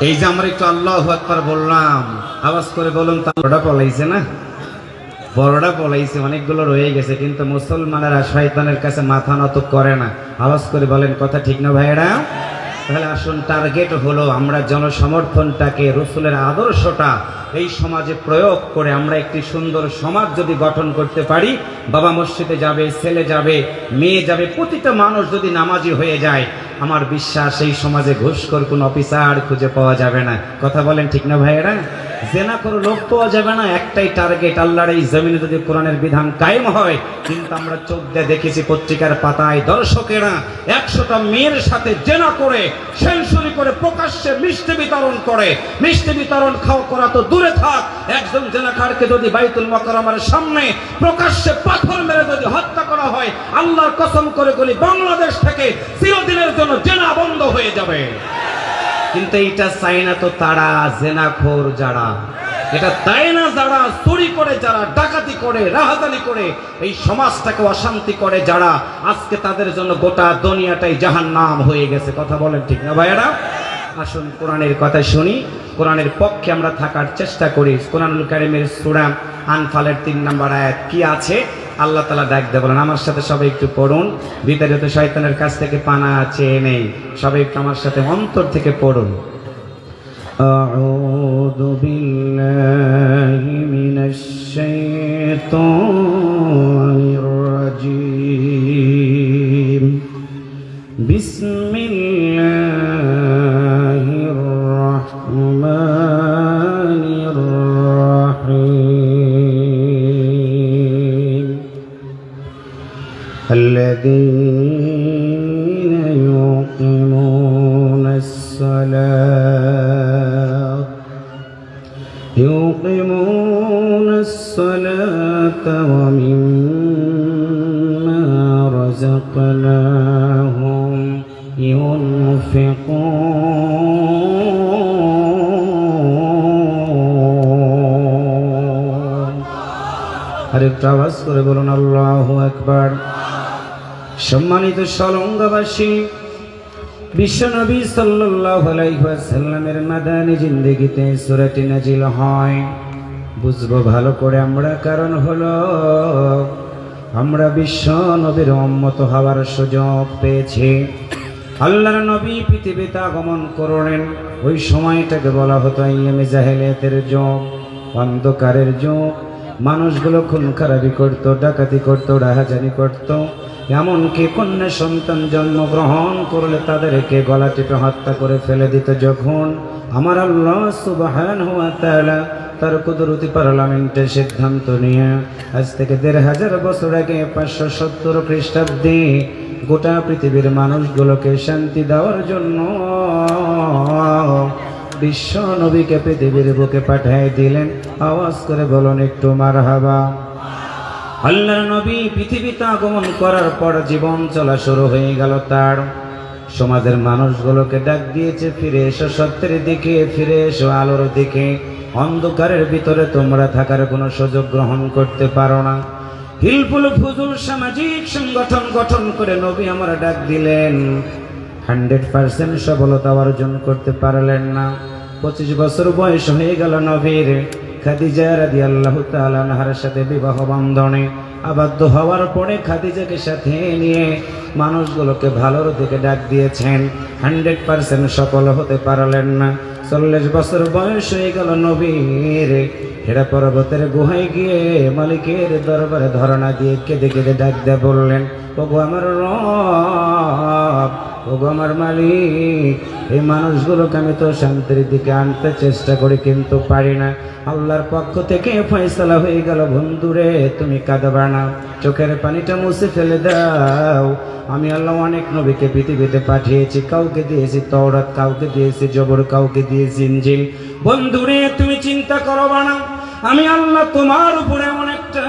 এই যে আমরা একটু আল্লাহ একবার বললাম, আওয়াজ করে বলুন বড়টা পলাইছে না? বড়টা পলাইছে, অনেকগুলো রয়ে গেছে, কিন্তু মুসলমানেরা শয়তানের কাছে মাথা নত করে না। আওয়াজ করে বলেন, কথা ঠিক না ভাইয়েরা? তাহলে আসুন টার্গেট হলো আমরা জনসমর্থনটাকে, রসুলের আদর্শটা এই সমাজে প্রয়োগ করে আমরা একটি সুন্দর সমাজ যদি গঠন করতে পারি, বাবা মসজিদে যাবে, ছেলে যাবে, মেয়ে যাবে, প্রতিটা মানুষ যদি নামাজি হয়ে যায়, আমার বিশ্বাস এই সমাজে ঘুষখোর কোন অফিসার খুঁজে পাওয়া যাবে না। কথা বলেন ঠিক না ভাইয়েরা? জেনা করে লোক পাওয়া যাবে না, একটাই টার্গেট, আল্লাহর এই জমিনে যদি কোরআনের বিধান কায়েম হয়, কিন্তু আমরা চোখ দিয়ে দেখেছি পত্রিকার পাতায় দর্শকেরা একশোটা মেয়ের সাথে জেনা করে, সেঞ্চুরি করে, প্রকাশ্যে মিষ্টি বিতরণ করে। মিষ্টি বিতরণ খাওয়া করা তো দূরে থাক। একজন জেনাখারকে যদি বাইতুল মকরমের সামনে প্রকাশ্যে পাথর মেরে যদি হত্যা করা হয়, আল্লাহর কসম করে বলি, বাংলাদেশ থেকে চিরদিনের জন্য জেনা বন্ধ হয়ে যাবে। কিন্তু এইটা চাই না তো তারা, জেনাখোর যারা। এটা তাই না যারা, চুরি করে যারা, ডাকাতি করে রাহাজানি করে, এই সমাজটাকে অশান্তি করে যারা, আজকে তাদের জন্য গোটা দুনিয়াটাই জাহান নাম হয়ে গেছে। কথা বলেন ঠিক না ভাইয়ারা? আসুন কোরআনের কথা শুনি। কোরআনের পক্ষে আমরা থাকার চেষ্টা করি কোরআনুল কারিমের সুরাম আনফালের তিন নম্বর আয়াত কি আছে আল্লাহ তালা ডাক দেয় বলেন আমার সাথে সবাই একটু পড়ুন বিতাড়িত শয়তানের কাছ থেকে পানা চেয়ে নেই সবাই একটু আমার সাথে অন্তর থেকে পড়ুন أعوذ بالله من الشيطان رزقناهم ينفقون আরেকটু আওয়াজ করে বলুন আল্লাহ একবার সম্মানিত সলঙ্গবাসী বিশ্বনবী সাল্লাল্লাহু আলাইহি ওয়াসাল্লামের মাদানী জিন্দেগিতে সূরাটি নাজিল হয় বুঝবো ভালো করে আমরা কারণ হলো আমরা বিশ্ব নবীর উম্মত হওয়ার সুযোগ পেয়েছি। আল্লাহর নবী পৃথিবীতে আগমন করলেন। ওই সময়টাকে বলা হতো ইয়েমে জাহেলিয়াতের যুগ, অন্ধকারের যুগ। মানুষগুলো খুন খারাপি করতো, ডাকাতি করতো, রাহাজানি করতো। এমনকি কন্যা সন্তান জন্মগ্রহণ করলে তাদেরকে গলা টিপে হত্যা করে ফেলে দিত যখন। আমার আল্লাহ সুবাহান হুয়া তাআলা তার কুদরতি পার্লামেন্টে সিদ্ধান্ত নিয়ে আজ থেকে দেড় হাজার বছর আগে পাঁচশো সত্তর খ্রিস্টাব্দে গোটা পৃথিবীর মানুষগুলোকে শান্তি দেওয়ার জন্য বিশ্ব নবীকে পৃথিবীর বুকে পাঠিয়ে দিলেন। আওয়াজ করে বলুন একটু মার হাবা আল্লাহর নবী পৃথিবীতে আগমন করার পর জীবন চলা শুরু হয়ে গেল তার। সমাজের মানুষগুলোকে ডাক দিয়েছে, ফিরে এসো সত্যের দিকে, ফিরে এসো আলোর দিকে। অন্ধকারের ভিতরে তোমরা থাকার কোনো সুযোগ গ্রহণ করতে পারো না। হিলফুল ফুজুল সামাজিক সংগঠন গঠন করে নবী আমরা ডাক দিলেন। হান্ড্রেড পার্সেন্ট সফলতা অর্জন করতে পারলেন না। পঁচিশ বছর বয়স হয়ে গেল নবীর। খাদিজা রাদি আল্লাহ তালানহার সাথে বিবাহ বন্ধনে আবদ্ধ হওয়ার পরে খাদিজাকে সাথে নিয়ে মানুষগুলোকে ভালোর দিকে ডাক দিয়েছেন। হান্ড্রেড পার্সেন্ট সফল হতে পারলেন না। চল্লিশ বছর বয়স হয়ে গেল নবীর। হেরা পর্বতের গুহায় গিয়ে মালিকের দরবারে ধরনা দিয়ে কেঁদে কেঁদে ডাক দিয়ে বললেন, ওগো আমার রব ওগো আমার মালিক, এই মানুষগুলোকে আমি তো শান্তির দিকে আনতে চেষ্টা করি, কিন্তু পারি না। আল্লাহর পক্ষ থেকে ফয়সালা হয়ে গেল, বন্ধুরে, তুমি কাঁদবা না। চোখের পানিটা মুছে ফেলে দাও। আমি আল্লাহ অনেক নবীকে পৃথিবীতে পাঠিয়েছি, কাউকে দিয়েছি তওরাত, কাউকে দিয়েছি জবর, কাউকে দিয়েছি ইনজিল। বন্ধুরে, তুমি চিন্তা করো না। আমি আল্লাহ তোমার উপরে এমন একটা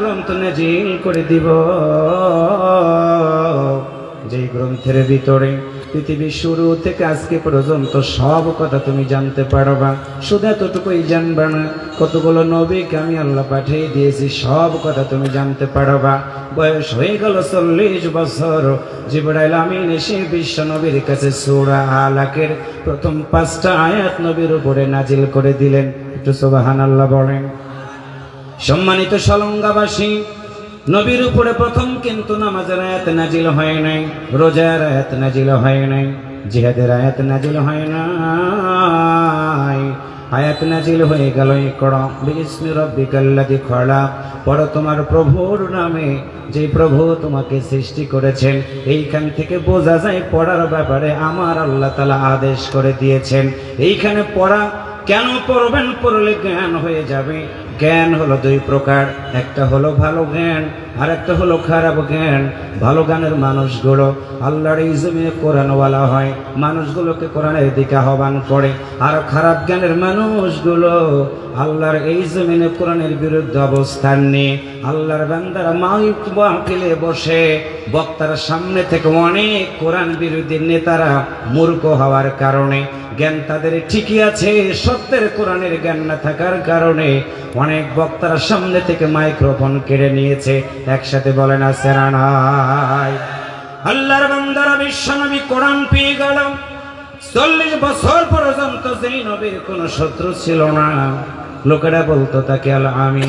গ্রন্থ নাজিল করে দিব। যেই গ্রন্থের ভিতরে পৃথিবীর শুরু থেকে আজকে পর্যন্ত সব কথা তুমি জানতে পারবা। শুধু এতটুকুই জানবা না, কতগুলো নবীকে আমি আল্লাহ পাঠিয়ে দিয়েছি, সব কথা তুমি জানতে পারবা। বয়স হয়ে গেল চল্লিশ বছর। জিবরাইল আমিন এসে বিশ্ব নবীর কাছে সুরা আলাকের প্রথম পাঁচটা আয়াত নবীর উপরে নাজিল করে দিলেন। একটু সোবাহান আল্লাহ বলেন। সম্মানিত সলঙ্গাবাসী নবীর উপরে প্রথম কিন্তু নামাজের আয়াত নাজিল হয় নাই রোজার আয়াত নাজিল হয় নাই, জিহাদের আয়াত নাজিল হয় নাই। আয়াত নাজিল হয়ে গেল ইকরা বিসমি রাব্বিকাল্লাযী খলাক পড়ো তোমার প্রভুর নামে যে প্রভু তোমাকে সৃষ্টি করেছেন, এইখান থেকে বোঝা যায় পড়ার ব্যাপারে আমার আল্লাহ তালা আদেশ করে দিয়েছেন। এইখানে পড়া কেন পড়বেন? পড়লে জ্ঞান হয়ে যাবে। জ্ঞান হলো দুই প্রকার। একটা হলো ভালো জ্ঞান, আর একটা হলো খারাপ জ্ঞান। ভালো গানের মানুষগুলো আল্লাহর এই জমিনে কোরআনওয়ালা হয়। মানুষগুলোকে কোরআনের দিকে আহ্বান করে। আর খারাপ জ্ঞানের মানুষগুলো আল্লাহর এই জমিনে কোরআনের বিরুদ্ধে অবস্থান নিয়ে আল্লাহর বান্দারা মাইক মাহফিলে বসে, বক্তার সামনে থেকে অনেক কোরআন বিরোধী নেতারা মূর্খ হওয়ার কারণে জ্ঞান তাদের ঠিকই আছে, সত্যের কোরআনের জ্ঞান না থাকার কারণে অনেক বক্তার সামনে থেকে মাইক্রোফোন কেড়ে নিয়েছে। একসাথে বলে না সেরানাই আল্লাহর বান্দারা বিশ্বনবী কোরআন পেয়ে গেল। চল্লিশ বছর পর্যন্ত সেই নবীর কোনো শত্রু ছিল না। লোকেরা বলতো, তাকে আল আমি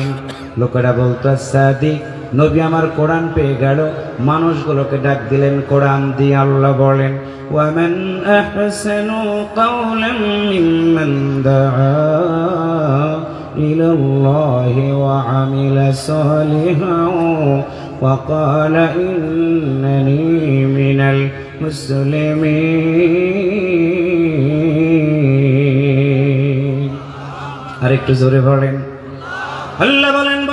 লোকেরা বলতো সাদিক নবী আমার কোরআন পেয়ে গেল মানুষগুলোকে ডাক দিলেন কোরআন দিয়ে আল্লাহ বলেন ওয়ামান আহসানু কাওলাম মিম্মান দাআ إلى الله وعمل صالحا وقال إنني من المسلمين আরেকটু জোরে বলেন আল্লাহ বলেন বন্ধুরে জানায় দাও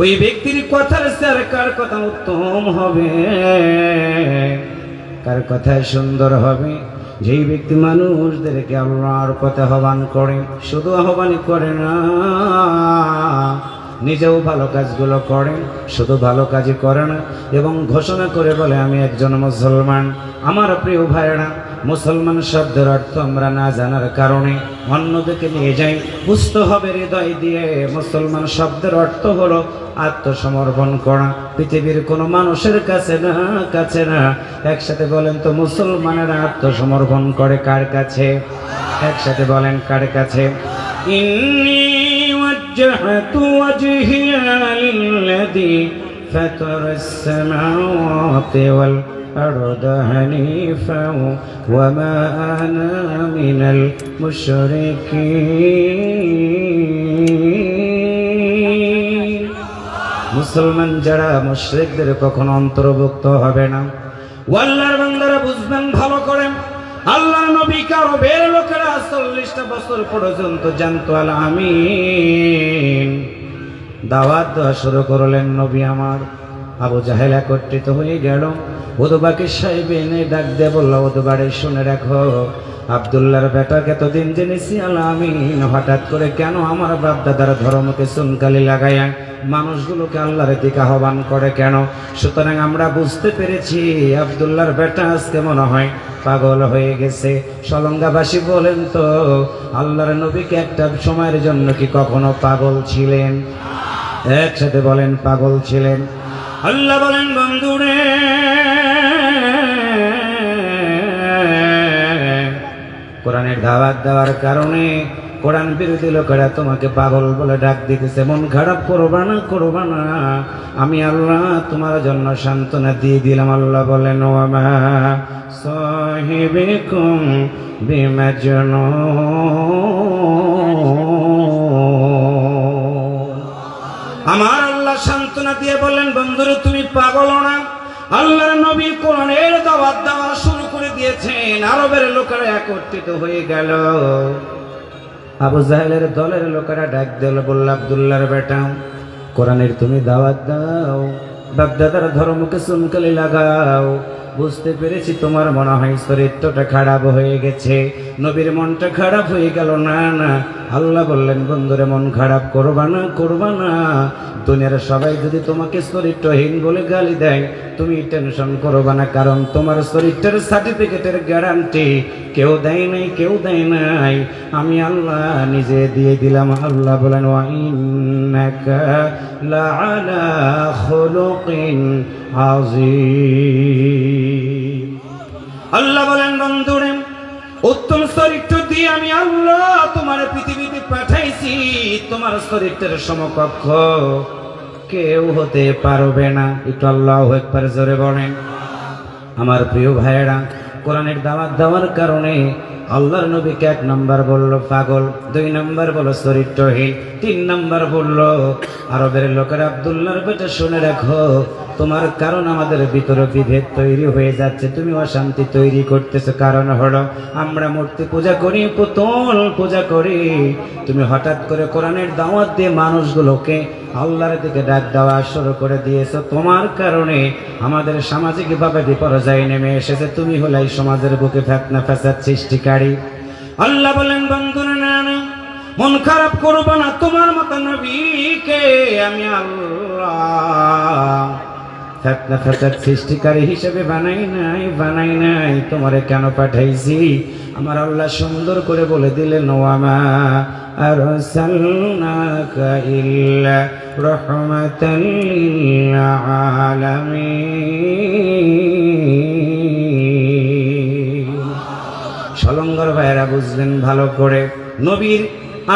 ওই ব্যক্তির কথার স্যার কার কথা উত্তম হবে? কার কথা সুন্দর হবে? যেই ব্যক্তি মানুষদেরকে আল্লাহর পথে আহ্বান করে, শুধু আহ্বানই করে না, নিজেও ভালো কাজগুলো করে, শুধু ভালো কাজই করে না, এবং ঘোষণা করে বলে, আমি একজন মুসলমান, আমার প্রিয় ভাইয়েরা মুসলমান শব্দের অর্থ আমরা না জানার কারণে অন্যদিকে নিয়ে যাই বুঝতে হবে হৃদয় দিয়ে মুসলমান শব্দের অর্থ হলো আত্মসমর্পণ করা পৃথিবীর কোনো মানুষের কাছে না কাছে না একসাথে বলেন তো মুসলমানেরা আত্মসমর্পণ করে কার কাছে একসাথে বলেন কার কাছে ইন্নি وجهت وجهي للذي فطر السماوات والأرض حنيفا وما أنا من المشركين মুসলমান যারা মুশরিকদের কখনো অন্তর্ভুক্ত হবে না ওয়াল্লার বান্দারা বুঝবেন ভালো করেন আল্লাহ নবী কারো বের লোকেরা চল্লিশটা বছর পর্যন্ত জানতো আল আমিন দাওয়াত দেওয়া শুরু করলেন নবী আমার আবু জাহেল একত্রিত হয়ে গেল। ওদুবাকে সাহেব এনে ডাক দিয়ে বলল, ওদুবারে শুনে রাখো, আবদুল্লাহর বেটাকে এতদিন জেনেছি আল আমিন হঠাৎ করে কেন আমার বাপ দাদার ধর্মকে সুনকালি লাগাইয়া মানুষগুলোকে আল্লাহর দিকে আহ্বান করে কেন? সুতরাং আমরা বুঝতে পেরেছি আবদুল্লাহর বেটা আজকে মনে হয় পাগল হয়ে গেছে। সলঙ্গাবাসী বলেন তো, আল্লাহর নবীকে একটা সময়ের জন্য কি কখনো পাগল ছিলেন? একসাথে বলেন, পাগল ছিলেন। আল্লাহ বলেন, বন্ধুরে, কোরআনের দাওয়াত দেওয়ার কারণে কোরআন বিরোধী লোকেরা তোমাকে পাগল বলে ডাক দিতেছে। মন খারাপ করবা না করবা না। আমি আল্লাহ তোমার জন্য সান্ত্বনা দিয়ে দিলাম। আল্লাহ বলেন বিমাজনুন। আমার দিয়ে বললেন, বন্ধুরে, তুমি পাগল না? আল্লাহর নবী কোরআনের দাওয়াত দেওয়া শুরু করে দিয়েছেন। আরবের লোকেরা একত্রিত হয়ে গেল। আবু জাহেলের দলের লোকেরা ডাক দিল, বলল, আবদুল্লাহর বেটা, কোরআনের তুমি দাওয়াত দাও। বাপদাদার ধর্মকে সুনকালি লাগাও। বুঝতে পেরেছি তোমার মনে হয় চরিত্রটা খারাপ হয়ে গেছে। নবীর মনটা খারাপ হয়ে গেল, না না। আল্লাহ বললেন, বন্ধুরে, মন খারাপ করবা না করবা না। দুনিয়ার সবাই যদি তোমাকে চরিত্রহীন বলে গালি দেয়, তুমি টেনশন করবা না, কারণ তোমার চরিত্রের সার্টিফিকেটের গ্যারান্টি কেউ দেয় নাই, কেউ দেয় নাই। আমি আল্লাহ নিজে দিয়ে দিলাম, আল্লাহ বলেন খুলুকিন আযীম। আল্লাহ বলেন, বন্ধুরে, উত্তম চরিত্র দিয়ে আমি আল্লাহ তোমার পৃথিবীতে পাঠাইছি। তোমার চরিত্রের সমকক্ষ কেউ হতে পারবে না। একটু আল্লাহ একবার জোরে বলেন। আমার প্রিয় ভাইয়েরা, কোরআনের দাওয়াত দেওয়ার কারণে আল্লাহর নবীকে এক নম্বর বলল, পাগল। দুই নম্বর বলল, চরিত্রহীন। তিন নম্বর বলল, আরবের লোকের আবদুল্লাহর বেটা শুনে রাখো। তোমার কারণ আমাদের ভিতরে বিভেদ তৈরি হয়ে যাচ্ছে। তুমি অশান্তি তৈরি করতেছো। কারণ হলো, আমরা মূর্তি পূজা করি, পুতুল পূজা করি। তুমি হঠাৎ করে কোরআনের দাওয়াত দিয়ে মানুষগুলোকে আল্লাহর দিকে ডাক দেওয়া শুরু করে দিয়েছ। তোমার কারণে আমাদের সামাজিকভাবে বিপর্যয় নেমে এসেছে। তুমি হলে এই সমাজের বুকে ফেতনা ফেসাদ সৃষ্টিকারী। আল্লাহ বলেন, বন্ধুরা না মন খারাপ করব না তোমার মতো নবীকে আমি আল্লাহ সৃষ্টিকারী হিসেবে বানাই নাই বানাই নাই। তোমারে কেন পাঠাইছি? আমার আল্লাহ সুন্দর করে বলে দিলেন ওয়ামা ইল্লা রাহমাতাল বুঝলেন ভালো করে। নবীর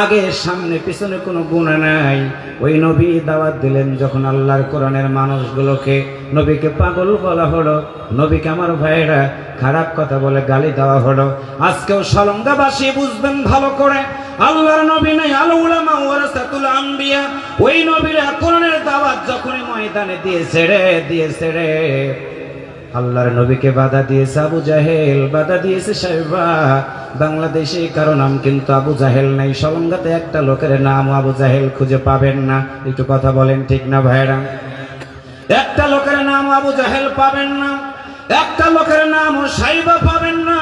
আগে সামনে, পিছনে কোনো গুণা নাই। ওই নবী দাওয়াত দিলেন যখন আল্লাহর কোরআনের মানুষগুলোকে, নবীকে পাগল বলা হলো। নবীকে আমার ভাইয়েরা খারাপ কথা বলে গালি দেওয়া হলো। আজকেও সলঙ্গাবাসী বুঝবেন ভালো করে। আল্লাহর নবী নাই, আলো উলামা ওয়ারাসাতুল আম্বিয়া। ওই নবীর কোরআনের দাওয়াত যখনই ময়দানে দিয়েছে রে দিয়েছে রে আল্লাহর নবীকে বাধা দিয়েছে আবু জাহেল, বাধা দিয়েছে সাহেবা বাংলাদেশে কারও নাম কিন্তু আবু জাহেল নাই, সলঙ্গাতে একটা লোকের নাম আবু জাহেল খুঁজে পাবেন না। একটু কথা বলেন ঠিক না ভাইরা একটা লোকের নাম আবু জাহেল পাবেন না, একটা লোকের নাম সাইবা পাবেন না।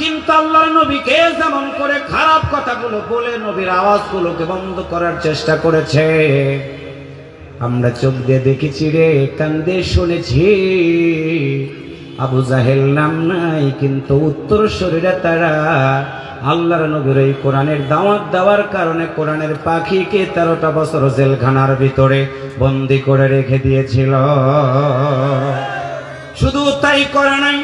কিন্তু আল্লাহর নবীকে যেমন করে খারাপ কথাগুলো বলে, নবীর আওয়াজগুলোকে বন্ধ করার চেষ্টা করেছে। আমরা চোখ দিয়ে দেখেছি রে, কান দিয়ে শুনেছি। আবু জাহেল নাম নাই, কিন্তু উত্তর শরীরে তারা আল্লাহর নবীর এই কোরআনের দাওয়াত দেওয়ার কারণে কোরআনের পাখিকে তেরোটা বছর জেলখানার ভিতরে বন্দি করে রেখে দিয়েছিল। শুধু তাই করে নাই,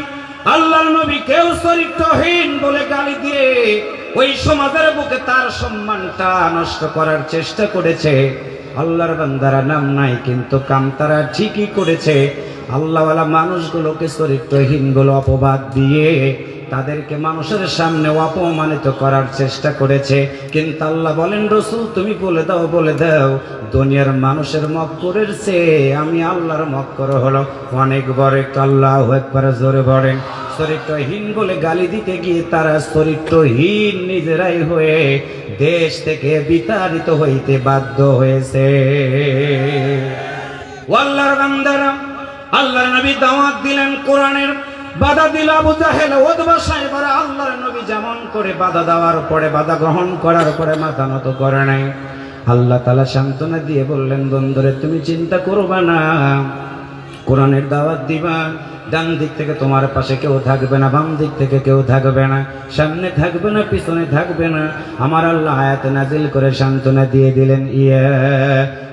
আল্লাহর নবী কেউ চরিত্রহীন বলে গালি দিয়ে ওই সমাজের বুকে তার সম্মানটা নষ্ট করার চেষ্টা করেছে। আল্লাহর বান্দারা নাম নাই কিন্তু কাম তারা ঠিকই করেছে। আল্লাহওয়ালা মানুষগুলোকে চরিত্রহীন বলে অপবাদ দিয়ে তাদেরকে মানুষের সামনে অপমানিত করার চেষ্টা করেছে। কিন্তু আল্লাহ বলেন, রসুল, তুমি বলে দাও বলে দাও, দুনিয়ার মানুষের মক্করের চেয়ে আমি আল্লাহর মক্কর হলো। অনেক বড় একটু আল্লাহ একবার জোরে বলেন, চরিত্রহীন বলে গালি দিতে গিয়ে তারা চরিত্রহীন নিজেরাই হয়ে দেশ থেকে বিতাড়িত হইতে বাধ্য হয়েছে। আল্লাহর বান্দারা আল্লাহর নবী দাওয়াত দিলেন কোরআনের, বাধা দিল আবু জাহেল ওদবা সাহেবর আল্লাহর নবী যেমন করে বাধা দেওয়ার পরে বাধা গ্রহণ করার পরে মাথা নত করে নাই। আল্লাহ তালা সান্ত্বনা দিয়ে বললেন, বন্ধুরে, তুমি চিন্তা করবা না। কোরআনের দাওয়াত দিবা ডান দিক থেকে তোমার পাশে কেউ থাকবে না বাম দিক থেকে কেউ থাকবে না সামনে থাকবে না পিছনে থাকবে না আমার আল্লাহ আয়াত নাজিল করে সান্ত্বনা দিয়ে দিলেন ইয়া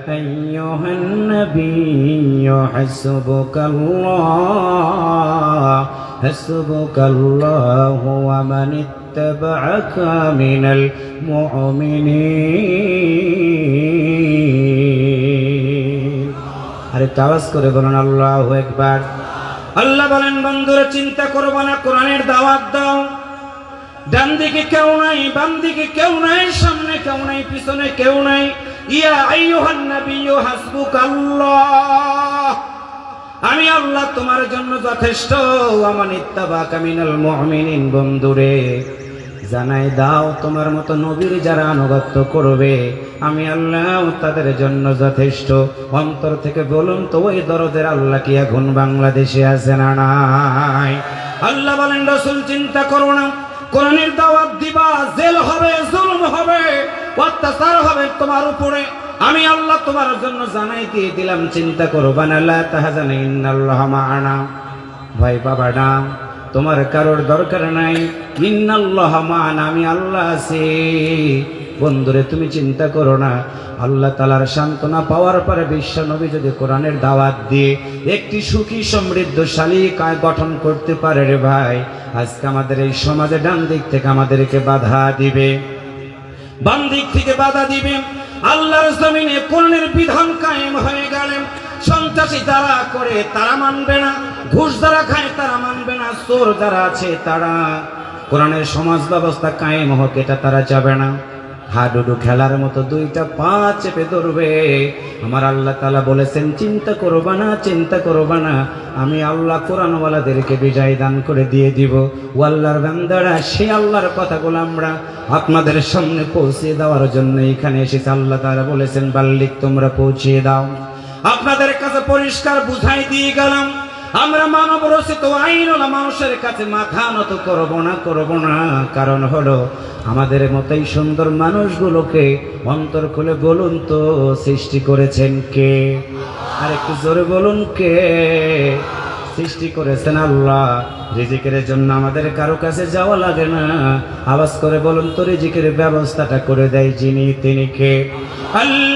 أيها النبي حسبك الله حسبك الله ومن اتبعك من المؤمنين আরেকটা আওয়াজ করে বলুন আল্লাহ একবার আল্লাহ বলেন, বন্ধুরা, চিন্তা করব না, কোরআনের দাওয়াত দাও। ডান দিকে কেউ নাই, বাম দিকে কেউ নাই, সামনে কেউ নাই, পিছনে কেউ নাই। ইয়া আইয়ুহান নাবিয়্যু হাসবুকাল্লাহ। আমি আল্লাহ তোমার জন্য যথেষ্ট আমান কামিনাল মিনাল মুমিনিন, বন্ধুরে। জানাই দাও তোমার মতো নবীর যারা আনুগত্য করবে। আমি আল্লাহ তাদের জন্য যথেষ্ট। অন্তর থেকে বলুন তো, ওই দরদের আল্লাহ কি এখন বাংলাদেশে আছে না নাই? আল্লাহ বলেন, রসুল, চিন্তা করো না। কোরআনের দাওয়াত দিবা, জেল হবে, জুলুম হবে, অত্যাচার হবে তোমার উপরে। আমি আল্লাহ তোমার জন্য জানাই দিয়ে দিলাম, চিন্তা করো বানাল্লাহ তাহাজান ইন্নাল্লাহ মা'ানা। ভাই বাবা না। তোমার কারোর দরকার নাই। ইন্নাল্লাহ মান আমি আল্লাহ আছি। বন্ধুরে, তুমি চিন্তা করো না। আল্লাহ তালার সান্ত্বনা পাওয়ার পরে বিশ্ব নবী যদি কোরআনের দাওয়াত দিয়ে একটি সুখী, সমৃদ্ধশালী কায় গঠন করতে পারে রে ভাই, আজকে আমাদের এই সমাজে ডান দিক থেকে আমাদেরকে বাধা দিবে। বাম দিক থেকে বাধা দিবে। আল্লাহর জমিনে কোরআনের বিধান কায়েম হয়ে গেলেন সন্ত্রাসী যারা করে তারা মানবে না, ঘুষ যারা খায় তারা মানবে না, চোর যারা আছে তারা। কোরআনের সমাজ ব্যবস্থা কায়েম হোক, এটা তারা যাবে না। হাডুডু খেলার মতো দুইটা পা চেপে ধরবে। আমার আল্লাহ তালা বলেছেন, চিন্তা করবা না, চিন্তা করবা না। আমি আল্লাহ কোরআনওয়ালাদেরকে বিজয় দান করে দিয়ে দিব। ও আল্লাহর বান্দারা, সে আল্লাহর কথাগুলো আমরা আপনাদের সামনে পৌঁছে দেওয়ার জন্য এখানে এসেছে। আল্লাহ তারা বলেছেন, বাল্লিক, তোমরা পৌঁছিয়ে দাও। আপনাদের পরিষ্কার বুঝাই দিয়ে গেলাম, আমরা মানব রচিত আইনওয়ালা মানুষের কাছে মাথা নত করব না করব না। কারণ হলো আমাদের মতোই সুন্দর মানুষগুলোকে অন্তর খুলে বলুন তো, সৃষ্টি করেছেন কে? আর একটু জোরে বলুন কে? সৃষ্টি করেছেন আল্লাহ। রিজিকের জন্য আমাদের কারও কাছে যাওয়া লাগে না। আওয়াজ করে বলুন তো, রিজিকের ব্যবস্থাটা করে দেয় যিনি, তিনি কে? আল্লাহ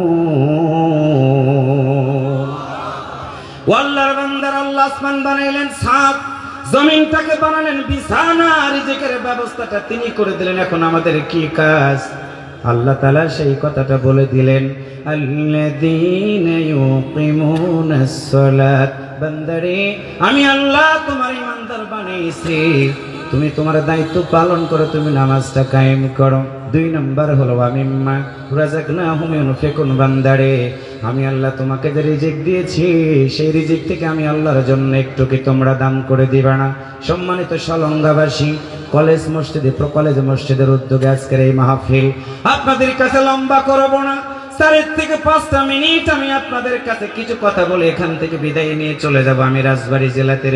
ওয়াল্লাহর বান্দার আল্লাহ আসমান বানাইলেন সাত, জমিনটাকে বানালেন বিছানা, রিজিকের ব্যবস্থাটা তিনি করে দিলেন। এখন আমাদের কি কাজ? আল্লাহ তালা সেই কথাটা বলে দিলেন আমি আল্লাহ তোমার ইমানদার বানিয়েছি। তুমি তোমার দায়িত্ব পালন করো, তুমি নামাজটা কায়েম করো। দুই নম্বর হলো, আমি মা রাজাক না হুমে ফেকুন বান্দারে। আমি আল্লাহ তোমাকে যে রিজিক দিয়েছি, সেই রিজিক থেকে আমি আল্লাহর জন্য একটু কি তোমরা দান করে দিবা না। সম্মানিত সলঙ্গাবাসী, কলেজ মসজিদে কলেজ মসজিদের উদ্যোগে আজকের এই মাহফিল আপনাদের কাছে লম্বা করব না। চারের থেকে পাঁচটা মিনিট আমি আপনাদের কাছে কিছু কথা বলে এখান থেকে বিদায় নিয়ে চলে যাব। আমি রাজবাড়ী জেলাতে